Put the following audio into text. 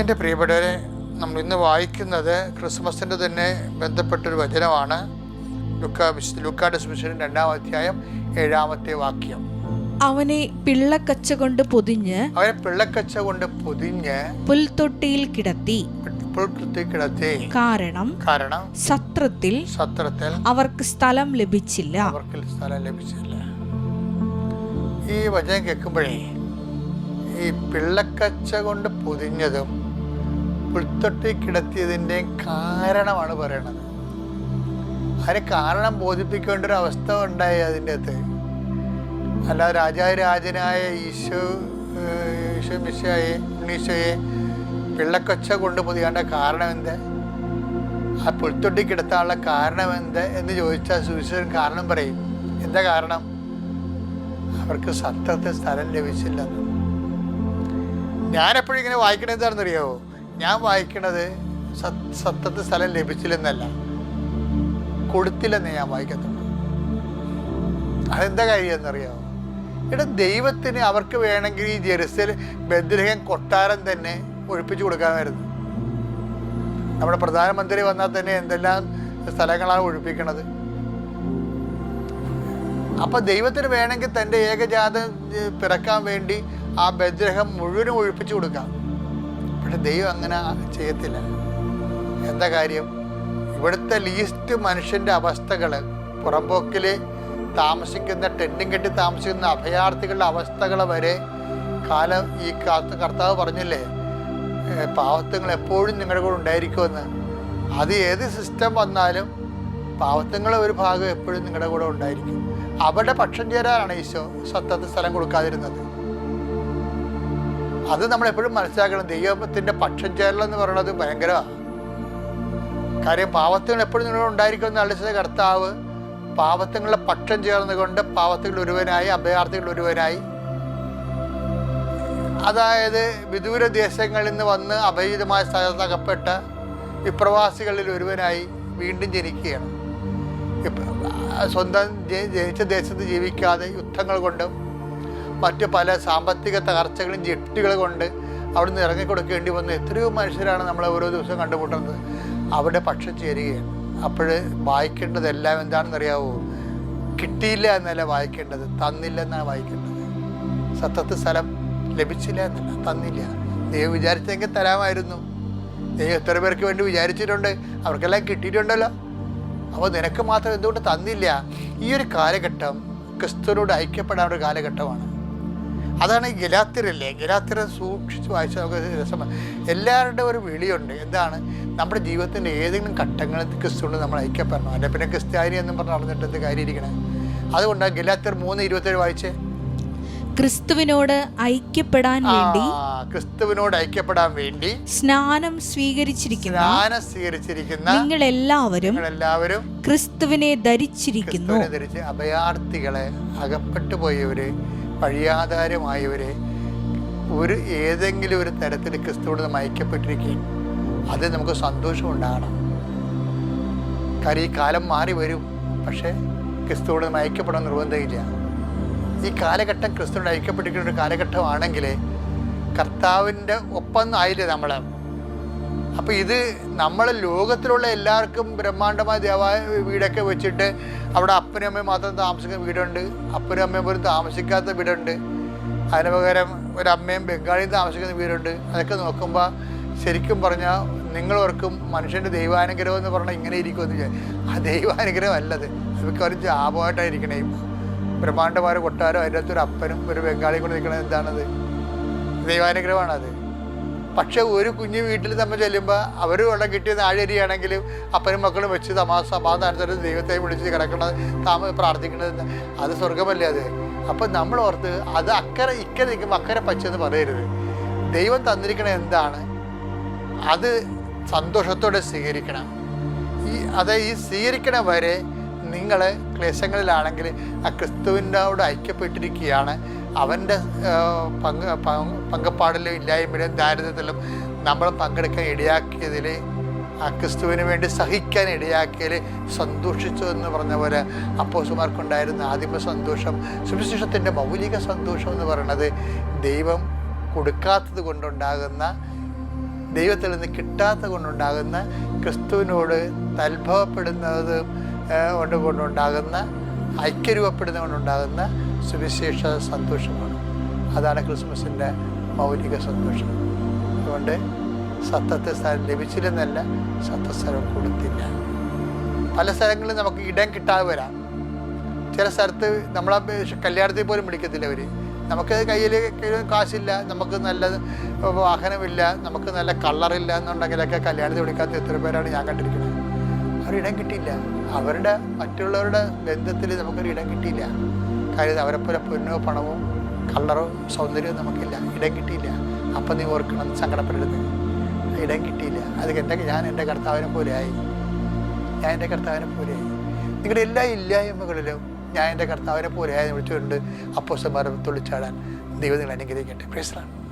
എന്റെ പ്രിയപ്പെട്ടവരെ നമ്മൾ ഇന്ന് വായിക്കുന്നത് ക്രിസ്മസിന്റെ തന്നെ ബന്ധപ്പെട്ടൊരു വചനമാണ്. ലുക്ക ലുക്കാട് സുവിശേഷം രണ്ടാം അധ്യായം ഏഴാമത്തെ വാക്യം. അവനെ പിള്ളക്കച്ച കൊണ്ട് പൊതിഞ്ഞ് അവനെ പിള്ളക്കച്ച കൊണ്ട് പൊതിഞ്ഞ് പുൽത്തൊട്ടിയിൽ കിടത്തി. കിടത്തി. കാരണം കാരണം സത്രത്തിൽ സത്രത്തിൽ അവർക്ക് സ്ഥലം ലഭിച്ചില്ല. അവർക്ക് സ്ഥലം ലഭിച്ചില്ല. ഈ വചനം കേൾക്കുമ്പോഴേ ഈ പിള്ളക്കച്ച കൊണ്ട് പൊതിഞ്ഞതും പുൽത്തൊട്ടി കിടത്തിയതിന്റെ കാരണമാണ് പറയണത്. അതിന് കാരണം ബോധിപ്പിക്കേണ്ട ഒരു അവസ്ഥ ഉണ്ടായി അതിന്റെ അകത്ത്. അല്ല രാജാരാജനായ ഈശോ ഈശോ മിശയെ ഉണ്ണീശോയെ പിള്ളക്കൊച്ച കൊണ്ട് പൊതിയാണ്ട കാരണം എന്ത്? ആ പുൽത്തൊട്ടി കിടത്താനുള്ള കാരണം എന്ത് എന്ന് ചോദിച്ചാൽ സുവിശേഷൻ കാരണം പറയും. എന്താ കാരണം? അവർക്ക് സത്രത്തിൽ സ്ഥലം ലഭിച്ചില്ലെന്ന്. ഞാനെപ്പോഴും ഇങ്ങനെ വായിക്കണെന്താണെന്നറിയാവോ ഞാൻ വായിക്കണത് സത് സത്യത്തിൽ സ്ഥലം ലഭിച്ചില്ലെന്നല്ല. കൊടുത്തില്ലെന്ന് ഞാൻ വായിക്കത്തുള്ളൂ. അതെന്താ കാര്യം എന്നറിയാമോ ഇവിടെ ദൈവത്തിന് അവർക്ക് വേണമെങ്കിൽ ഈ ജെറുസൽ ബദ്രഹം കൊട്ടാരം തന്നെ ഒഴിപ്പിച്ചു കൊടുക്കാമായിരുന്നു. നമ്മുടെ പ്രധാനമന്ത്രി വന്നാൽ തന്നെ എന്തെല്ലാം സ്ഥലങ്ങളാണ് ഒഴിപ്പിക്കണത്? അപ്പൊ ദൈവത്തിന് വേണമെങ്കിൽ തന്റെ ഏകജാതം പിറക്കാൻ വേണ്ടി ആ ബദ്രഹം മുഴുവനും ഒഴിപ്പിച്ചു കൊടുക്കാം. പക്ഷെ ദൈവം അങ്ങനെ ചെയ്യത്തില്ല. എന്താ കാര്യം? ഇവിടുത്തെ ലീസ്റ്റ് മനുഷ്യന്റെ അവസ്ഥകൾ പുറമ്പോക്കിൽ താമസിക്കുന്ന ടെന്റും കെട്ടി താമസിക്കുന്ന അഭയാർത്ഥികളുടെ അവസ്ഥകൾ വരെ കാലം ഈ കർത്താവ് പറഞ്ഞില്ലേ പാവത്തങ്ങൾ എപ്പോഴും നിങ്ങളുടെ കൂടെ ഉണ്ടായിരിക്കുമെന്ന്. അത് ഏത് സിസ്റ്റം വന്നാലും പാവത്തങ്ങളെ ഒരു ഭാഗം എപ്പോഴും നിങ്ങളുടെ കൂടെ ഉണ്ടായിരിക്കും. അവരുടെ പക്ഷം ചേരാനാണ് ഈശോ സത്യത്തിൽ സ്ഥലം കൊടുക്കാതിരുന്നത്. അത് നമ്മൾ എപ്പോഴും മനസ്സിലാക്കണം. ദൈവത്തിന്റെ പക്ഷം ചേരൽ എന്ന് പറയുന്നത് ഭയങ്കരമാണ് കാര്യം. പാവത്തുകൾ എപ്പോഴും നിങ്ങൾ ഉണ്ടായിരിക്കുമെന്ന് അളിച്ചത് കർത്താവ്. പാവത്തുങ്ങളുടെ പക്ഷം ചേർന്നുകൊണ്ട് പാവത്തുകൾ ഒരുവനായി അഭയാർത്ഥികൾ ഒരുവനായി. അതായത് വിദൂര ദേശങ്ങളിൽ നിന്ന് വന്ന് അഭയിതമായ സ്ഥലത്ത് അകപ്പെട്ട വിപ്രവാസികളിൽ ഒരുവനായി വീണ്ടും ജനിക്കുകയാണ്. സ്വന്തം ജനിച്ച ദേശത്ത് ജീവിക്കാതെ യുദ്ധങ്ങൾ കൊണ്ടും മറ്റു പല സാമ്പത്തിക തകർച്ചകളും ജെട്ടികൾ കൊണ്ട് അവിടുന്ന് ഇറങ്ങിക്കൊടുക്കേണ്ടി വന്ന. എത്രയോ മനുഷ്യരാണ് നമ്മളെ ഓരോ ദിവസവും കണ്ടുമുട്ടുന്നത്. അവിടെ പക്ഷം ചേരുകയാണ്. അപ്പോൾ വായിക്കേണ്ടതെല്ലാം എന്താണെന്നറിയാവോ? കിട്ടിയില്ല എന്നല്ല വായിക്കേണ്ടത്. തന്നില്ല എന്നാണ് വായിക്കേണ്ടത്. സത്തത്ത് സ്ഥലം ലഭിച്ചില്ല എന്നല്ല. തന്നില്ല. ദൈവം വിചാരിച്ചെങ്കിൽ തരാമായിരുന്നു. ദൈവം എത്ര പേർക്ക് വേണ്ടി വിചാരിച്ചിട്ടുണ്ട്? അവർക്കെല്ലാം കിട്ടിയിട്ടുണ്ടല്ലോ. അപ്പോൾ നിനക്ക് മാത്രം എന്തുകൊണ്ട് തന്നില്ല? ഈ ഒരു കാലഘട്ടം ക്രിസ്തുവിനോട് ഐക്യപ്പെടാൻ ഒരു കാലഘട്ടമാണ്. അതാണ് ഈ ഗലാത്തിരല്ലേ ഗലാത്തിര സൂക്ഷിച്ച് വായിച്ചാൽ നമുക്ക് രസമാണ്. എല്ലാവരുടെയും ഒരു വിളിയുണ്ട്. എന്താണ്? നമ്മുടെ ജീവിതത്തിന്റെ ഏതെങ്കിലും ഘട്ടങ്ങളിൽ ക്രിസ്തുകൊണ്ട് നമ്മൾ ഐക്യപ്പെടണം. അല്ലെ പിന്നെ ക്രിസ്ത്യാനി എന്നും പറഞ്ഞ് നടന്നിട്ട് എന്ത് കാര്യം ഇരിക്കണേ അതുകൊണ്ടാണ് ഗലാത്തിർ മൂന്ന് ഇരുപത്തേഴ് വായിച്ചേ? ക്രിസ്തുവിനോട് ഐക്യപ്പെടാൻ വേണ്ടി ക്രിസ്തുവിനോട് ഐക്യപ്പെടാൻ വേണ്ടി സ്നാനം സ്വീകരിച്ചിരിക്കുന്ന സ്നാനം സ്വീകരിച്ചിരിക്കുന്ന നിങ്ങൾ എല്ലാവരും നിങ്ങളെല്ലാവരും ക്രിസ്തുവിനെ ധരിച്ചിരിക്കുന്നു. ധരിച്ച് അഭയാർത്ഥികളെ അകപ്പെട്ടു പോയവര് വഴിയാധാരമായവരെ ഒരു ഏതെങ്കിലും ഒരു തരത്തിൽ ക്രിസ്തുവോട് നിന്ന് അത് നമുക്ക് സന്തോഷം ഉണ്ടാകണം. കാരണം ഈ കാലം മാറി വരും പക്ഷേ ക്രിസ്തുവോട് നയിക്കപ്പെടാൻ നിർബന്ധമില്ല. ഈ കാലഘട്ടം ക്രിസ്തുവിനോട് ഐക്യപ്പെട്ടിരിക്കുന്ന ഒരു കാലഘട്ടമാണെങ്കിൽ കർത്താവിന്റെ ഒപ്പം ആയില്ലേ നമ്മൾ അപ്പോൾ ഇത് നമ്മളെ ലോകത്തിലുള്ള എല്ലാവർക്കും ബ്രഹ്മാണ്ടമായ ദേവായ വീടൊക്കെ വെച്ചിട്ട് അവിടെ അപ്പനും അമ്മയും മാത്രം താമസിക്കുന്ന വീടുണ്ട്. അപ്പനും അമ്മയും പോലും താമസിക്കാത്ത വീടുണ്ട്. അതിന് പകരം ഒരമ്മയും ബംഗാളിയും താമസിക്കുന്ന വീടുണ്ട്. അതൊക്കെ നോക്കുമ്പോൾ ശരിക്കും പറഞ്ഞാൽ നിങ്ങളോർക്കും മനുഷ്യന്റെ ദൈവാനുഗ്രഹം എന്ന് പറഞ്ഞാൽ ഇങ്ങനെ ഇരിക്കുമെന്ന് വിചാരിക്കും ആ ദൈവാനുഗ്രഹം അല്ലത്. ഒരു ജാപമായിട്ടായിരിക്കണേ ബ്രഹ്മാണ്ടമാരോ കൊട്ടാരോ അതിന്റെ അകത്ത് അപ്പനും ഒരു ബംഗാളിയും കൂടെ നിൽക്കണത് എന്താണത്? ദൈവാനുഗ്രഹമാണത്. പക്ഷെ ഒരു കുഞ്ഞു വീട്ടിൽ തമ്മിൽ ചെല്ലുമ്പോൾ അവർ വെള്ളം കിട്ടിയ നാഴരിയാണെങ്കിൽ അപ്പനും മക്കളും വെച്ച് തമാ സമാധാനത്തോടെ ദൈവത്തെ വിളിച്ച് കിടക്കണത് താമ പ്രാർത്ഥിക്കണത് അത് സ്വർഗമല്ലേ അത്? അപ്പം നമ്മൾ ഓർത്ത് അത് അക്കരെ ഇക്കരെ നിൽക്കുമ്പോൾ അക്കരെ പച്ചെന്ന് പറയരുത്. ദൈവം തന്നിരിക്കണ എന്താണ്? അത് സന്തോഷത്തോടെ സ്വീകരിക്കണം. ഈ അത് ഈ സ്വീകരിക്കണ വരെ നിങ്ങൾ ക്ലേശങ്ങളിലാണെങ്കിൽ ആ ക്രിസ്തുവിനോട് ഐക്യപ്പെട്ടിരിക്കുകയാണ്. അവന്റെ പങ്ക് പങ്ക് പങ്കപ്പാടിലും ഇല്ലായ്മയിലും ദാരിദ്ര്യത്തിലും നമ്മൾ പങ്കെടുക്കാൻ ഇടയാക്കിയതിൽ ആ ക്രിസ്തുവിന് വേണ്ടി സഹിക്കാൻ ഇടയാക്കിയതിൽ സന്തോഷിച്ചു എന്ന് പറഞ്ഞ പോലെ അപ്പോസുമാർക്കുണ്ടായിരുന്ന ആദിമ സന്തോഷം സുവിശേഷത്തിന്റെ മൗലിക സന്തോഷം എന്ന് പറയുന്നത് ദൈവം കൊടുക്കാത്തത് കൊണ്ടുണ്ടാകുന്ന ദൈവത്തിൽ നിന്ന് കിട്ടാത്തത് കൊണ്ടുണ്ടാകുന്ന ക്രിസ്തുവിനോട് തൽഭവപ്പെടുന്നത് കൊണ്ടുണ്ടാകുന്ന ഐക്യരൂപപ്പെടുന്ന കൊണ്ടുണ്ടാകുന്ന സുവിശേഷ സന്തോഷമാണ്. അതാണ് ക്രിസ്മസിന്റെ മൗലിക സന്തോഷം. അതുകൊണ്ട് സത്തത്തെ സ്ഥലം ലഭിച്ചില്ലെന്നല്ല സത്തസ്ഥലം കൊടുത്തില്ല. പല സ്ഥലങ്ങളിലും നമുക്ക് ഇടം കിട്ടാതെ വരാം. ചില സ്ഥലത്ത് നമ്മളെ കല്യാണത്തിൽ പോലും വിളിക്കത്തില്ല അവർ നമുക്ക് കയ്യിൽ കാശില്ല നമുക്ക് നല്ല വാഹനമില്ല നമുക്ക് നല്ല കളറില്ല എന്നുണ്ടെങ്കിലൊക്കെ കല്യാണത്തിൽ വിളിക്കാത്ത എത്ര പേരാണ് ഞാൻ കണ്ടിരിക്കുന്നത്. അവരിടം കിട്ടിയില്ല. അവരുടെ മറ്റുള്ളവരുടെ ബന്ധത്തിൽ നമുക്കൊരു ഇടം കിട്ടിയില്ല. കാര്യം അവരെ പോലെ പൊന്നോ പണമോ കളറോ സൗന്ദര്യവും നമുക്കില്ല. ഇടം കിട്ടിയില്ല. അപ്പം നീ ഓർക്കണം സങ്കടപ്പെടരുത്. ഇടം കിട്ടിയില്ല. അത് എന്റെ ഞാൻ എന്റെ കർത്താവിനെ പോലെയായി. ഞാൻ എന്റെ കർത്താവിനെ പോലെയായി. നിങ്ങളുടെ എല്ലാ ഇല്ലായ്മകളിലും ഞാൻ എന്റെ കർത്താവിനെ പോലെയായി വിളിച്ചുകൊണ്ട് അപ്പോസന്മാരെ തുള്ളിച്ചാടാൻ ദൈവം നിങ്ങൾ അനുഗ്രഹിക്കട്ടെ. പ്രേസറാണ്